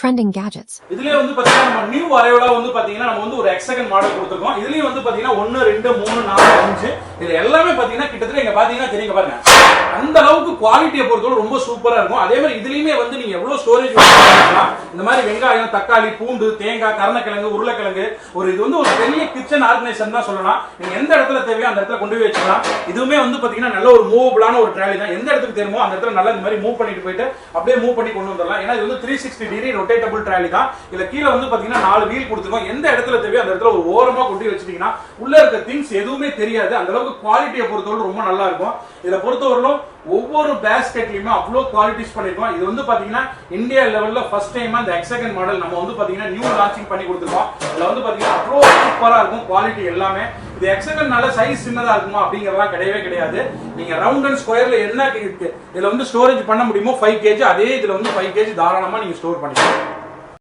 Trending gadgets இதுலயே வந்து பாத்தீங்கன்னா நம்ம நியூ அரைவலா வந்து பாத்தீங்கன்னா நம்ம வந்து ஒரு எக்ஸகன் மாடல் கொடுத்துருக்கோம். இதுலயும் வந்து பாத்தீங்கன்னா ஒன்னு ரெண்டு மூணு நாலு அஞ்சு இது எல்லாமே பாத்தீங்கன்னா கிட்டத்தட்ட இங்க பாத்தீங்கன்னா தெரியுங்க பாருங்க. அந்த அளவுக்கு குவாலிட்டியை பொறுத்தவரை ரொம்ப சூப்பரா இருக்கும். அதே மாதிரி இதுலயுமே வந்து நீங்க எவ்வளவு ஸ்டோரேஜ் மாதிரி வெங்காயம் தக்காளி பூண்டு தேங்காய் கருணக்கிழங்கு உருளைக்கிழங்கு ஒரு இது வந்து ஒரு பெரிய கிச்சன் ஆர்கனைசேஷன் தான் சொல்லலாம். நீங்க எந்த இடத்துல தேவையோ அந்த இடத்துல கொண்டு போய் வச்சுக்கலாம். இதுவுமே வந்து பாத்தீங்கன்னா நல்ல ஒரு மூவபிளான ஒரு ட்ராலி தான். எந்த இடத்துக்கு தெரியுமோ அந்த இடத்துல நல்லா இந்த மாதிரி மூவ் பண்ணிட்டு போயிட்டு அப்படியே மூவ் பண்ணி கொண்டு வந்துடலாம். ஏன்னா இது வந்து three sixty degree rotatable trolley தான். இதுல கீழே வந்து பாத்தீங்கன்னா நாலு வீல் கொடுத்துருக்கோம். எந்த இடத்துல தேவையோ அந்த இடத்துல ஒரு ஓரமா கொண்டு போய் வச்சிட்டீங்கன்னா உள்ள இருக்க திங்ஸ் எதுவுமே தெரியாது. அந்த அளவுக்கு குவாலிட்டியை பொறுத்தவரை ரொம்ப நல்லா இருக்கும். இதை பொறுத்தவரையிலும் ஒவ்வொரு பேஸ்கெட்லயுமே அவ்வளோ குவாலிட்டிஸ் பண்ணிருக்கோம். இது வந்து பாத்தீங்கன்னா இந்தியா லெவல்ல ஃபர்ஸ்ட் டைம் அந்த ஹெக்ஸகன் மாடல் நம்ம வந்து பாத்தீங்கன்னா நியூ லான்ச்சிங் பண்ணி கொடுத்துருக்கோம். இதுல வந்து பாத்தீங்கன்னா அவ்வளோ சூப்பரா இருக்கும் குவாலிட்டி எல்லாமே. இது எக்ஸகன்னால சைஸ் சின்னதா இருக்குமா அப்படிங்கறதெல்லாம் கிடையவே கிடையாது. நீங்க ரவுண்ட் அண்ட் ஸ்கொயர்ல என்ன இருக்கு? இதுல வந்து ஸ்டோரேஜ் பண்ண முடியுமோ? ஃபைவ் கேஜி அதே இதுல வந்து ஃபைவ் கேஜி தாராளமா நீங்க ஸ்டோர் பண்ணிக்கலாம்.